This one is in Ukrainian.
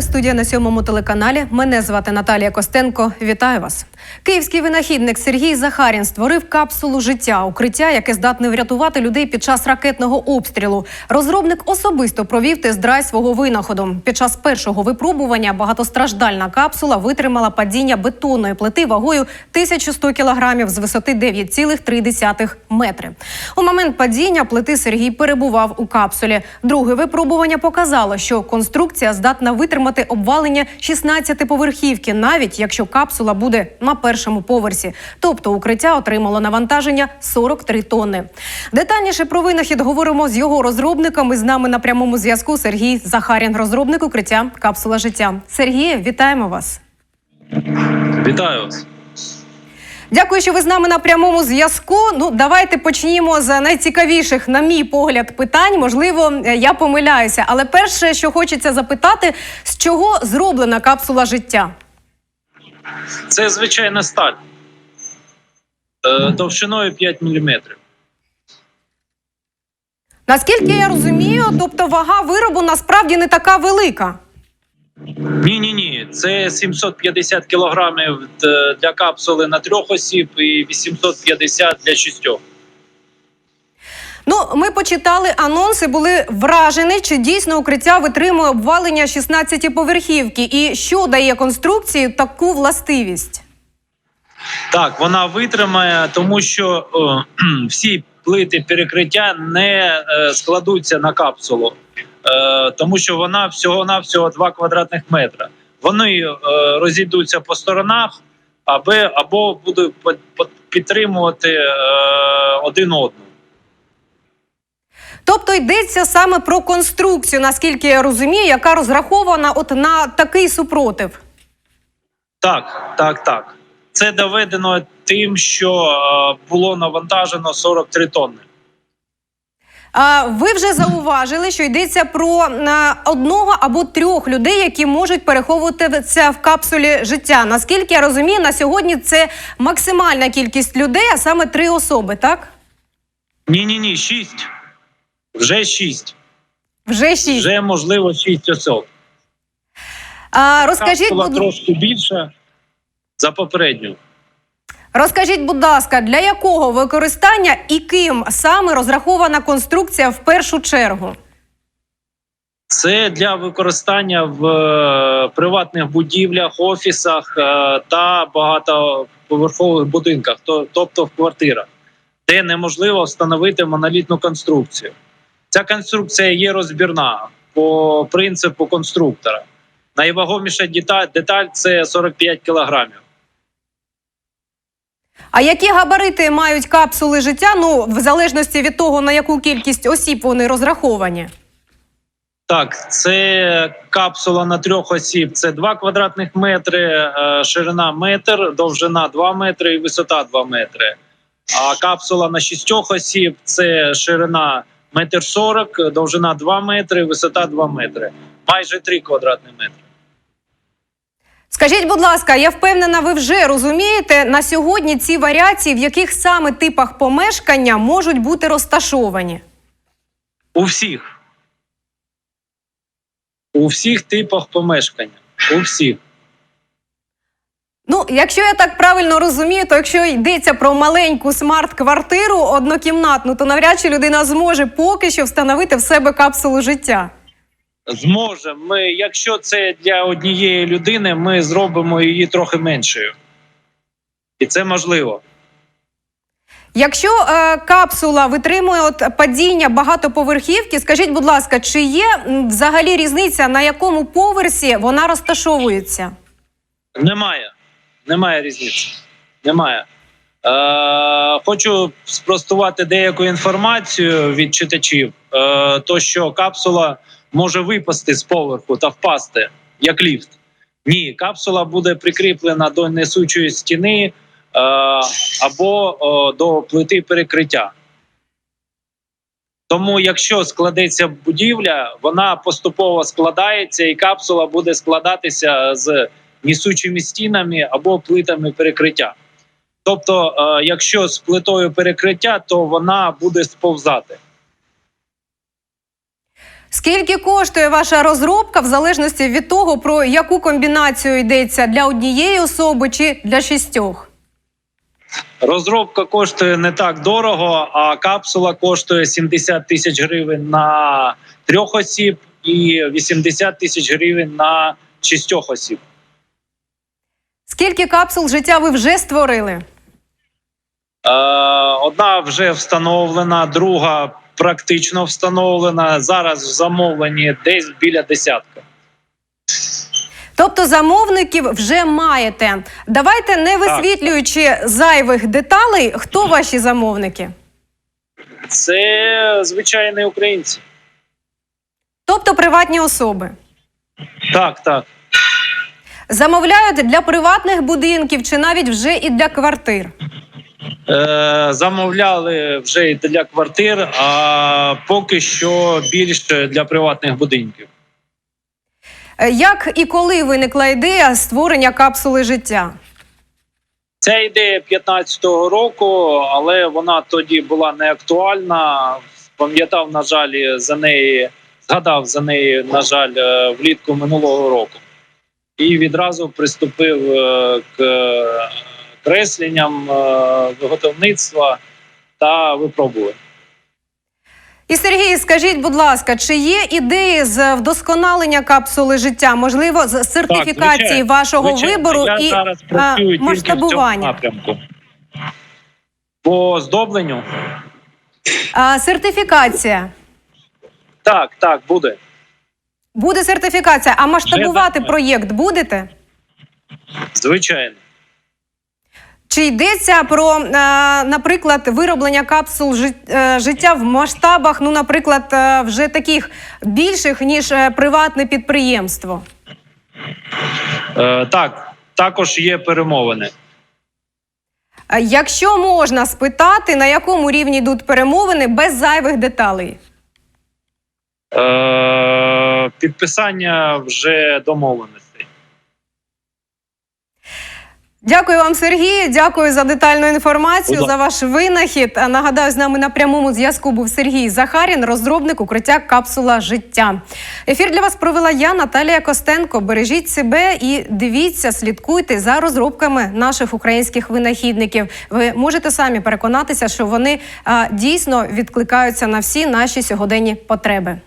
студія на сьомому телеканалі. Мене звати Наталія Костенко. Вітаю вас. Київський винахідник Сергій Захарін створив капсулу життя, укриття, яке здатне врятувати людей під час ракетного обстрілу. Розробник особисто провів тест-драйв свого винаходу. Під час першого випробування багатостраждальна капсула витримала падіння бетонної плити вагою 1100 кілограмів з висоти 9,3 метри. У момент падіння плити Сергій перебував у капсулі. Друге випробування показало, що конструкція здатна витримати обвалення 16 поверхівки, навіть якщо капсула буде на першому поверсі. Тобто укриття отримало навантаження 43 тонни. Детальніше про винахід говоримо з його розробниками. З нами на прямому зв'язку Сергій Захарін, розробник укриття капсула життя. Сергій, вітаємо вас. Вітаю вас. Дякую, що ви з нами на прямому зв'язку. Ну, давайте почнімо з найцікавіших, на мій погляд, питань. Можливо, е, я помиляюся. Але перше, що хочеться запитати, з чого зроблена капсула життя? Це звичайна сталь товщиною 5 мм. Наскільки я розумію, тобто вага виробу насправді не така велика. Ні, ні, ні. Це 750 кілограмів для капсули на трьох осіб і 850 для шістьох. Ну, ми почитали анонси, були вражені, чи дійсно укриття витримує обвалення 16 поверхівки, і що дає конструкції таку властивість. Так, вона витримає, тому що е, всі плити перекриття не е, складуться на капсулу, е, тому що вона всього-навсього 2 квадратних метра. Вони е, розійдуться по сторонах, аби, або будуть підтримувати е, один одного. Тобто йдеться саме про конструкцію, наскільки я розумію, яка розрахована от на такий супротив. Так, так, так. Це доведено тим, що е, було навантажено 43 тонни. Ви вже зауважили, що йдеться про одного або трьох людей, які можуть переховуватися в капсулі життя. Наскільки я розумію, на сьогодні це максимальна кількість людей, а саме три особи, так? Ні, ні, ні, 6. Вже 6. Вже шість. Вже можливо 6 осіб. А, розкажіть, Капсула будь, трошки більша за попередню. Розкажіть, будь ласка, для якого використання і ким саме розрахована конструкція в першу чергу? Це для використання в е, приватних будівлях, офісах е, та багатоповерхових будинках, тобто в квартирах, де неможливо встановити монолітну конструкцію. Ця конструкція є розбірна по принципу конструктора. Найвагоміша деталь, деталь це 45 кілограмів. А які габарити мають капсули життя? Ну, в залежності від того, на яку кількість осіб вони розраховані. Так, це капсула на трьох осіб. Це 2 квадратних метри, е, ширина метр, довжина 2 метри і висота 2 метри. А капсула на шістьох осіб це ширина метр 40, довжина 2 метри, висота 2 метри. Майже 3 квадратні метри. Скажіть, будь ласка, я впевнена, ви вже розумієте на сьогодні ці варіації, в яких саме типах помешкання можуть бути розташовані? У всіх. У всіх типах помешкання. У всіх. Ну, якщо я так правильно розумію, то якщо йдеться про маленьку смарт-квартиру однокімнатну, то навряд чи людина зможе поки що встановити в себе капсулу життя. Зможе. Ми, якщо це для однієї людини, ми зробимо її трохи меншою. І це можливо. Якщо е, капсула витримує от падіння багатоповерхівки, скажіть, будь ласка, чи є взагалі різниця, на якому поверсі вона розташовується? Немає. Немає різниці. Немає. Е, хочу спростувати деяку інформацію від читачів. Е, то, що капсула може випасти з поверху та впасти, як ліфт. Ні, капсула буде прикріплена до несучої стіни е, або е, до плити перекриття. Тому, якщо складеться будівля, вона поступово складається, і капсула буде складатися з несучими стінами або плитами перекриття. Тобто, е, якщо з плитою перекриття, то вона буде сповзати. Скільки коштує ваша розробка в залежності від того, про яку комбінацію йдеться для однієї особи чи для шістьох? Розробка коштує не так дорого, а капсула коштує 70 тисяч гривень на трьох осіб і 80 тисяч гривень на шістьох осіб. Скільки капсул життя ви вже створили? Е, одна вже встановлена, друга практично встановлена. Зараз в замовленні десь біля десятка. Тобто замовників вже маєте. Давайте не висвітлюючи зайвих деталей, хто ваші замовники? Це звичайні українці. Тобто приватні особи. Так, так. Замовляють для приватних будинків чи навіть вже і для квартир. Е, замовляли вже і для квартир, а поки що більше для приватних будинків. Е, Як і коли виникла ідея створення капсули життя? Ця ідея 15-го року, але вона тоді була не актуальна. Пам'ятав, на жаль, за неї, згадав за неї, на жаль, е, влітку минулого року. І відразу приступив к кресленням е, виготовництва та випробувань. І Сергій, скажіть, будь ласка, чи є ідеї з вдосконалення капсули життя? Можливо, з сертифікації звичайно, вашого Звичайно, вибору я і зараз а, працюю тільки в цьому масштабування? напрямку. По оздобленню? А, сертифікація. Так, так, буде. Буде сертифікація, а масштабувати проєкт будете? Звичайно. Чи йдеться про, е, наприклад, вироблення капсул е, життя в масштабах, ну, наприклад, е, вже таких більших, ніж приватне підприємство? Е, так, також є перемовини. Якщо можна спитати, на якому рівні йдуть перемовини без зайвих деталей? Е, підписання вже домовленостей. Дякую вам, Сергій. Дякую за детальну інформацію, Будь за ваш винахід. Нагадаю, з нами на прямому зв'язку був Сергій Захарін, розробник укриття капсула життя. Ефір для вас провела я, Наталія Костенко. Бережіть себе і дивіться, слідкуйте за розробками наших українських винахідників. Ви можете самі переконатися, що вони а, дійсно відкликаються на всі наші сьогоденні потреби.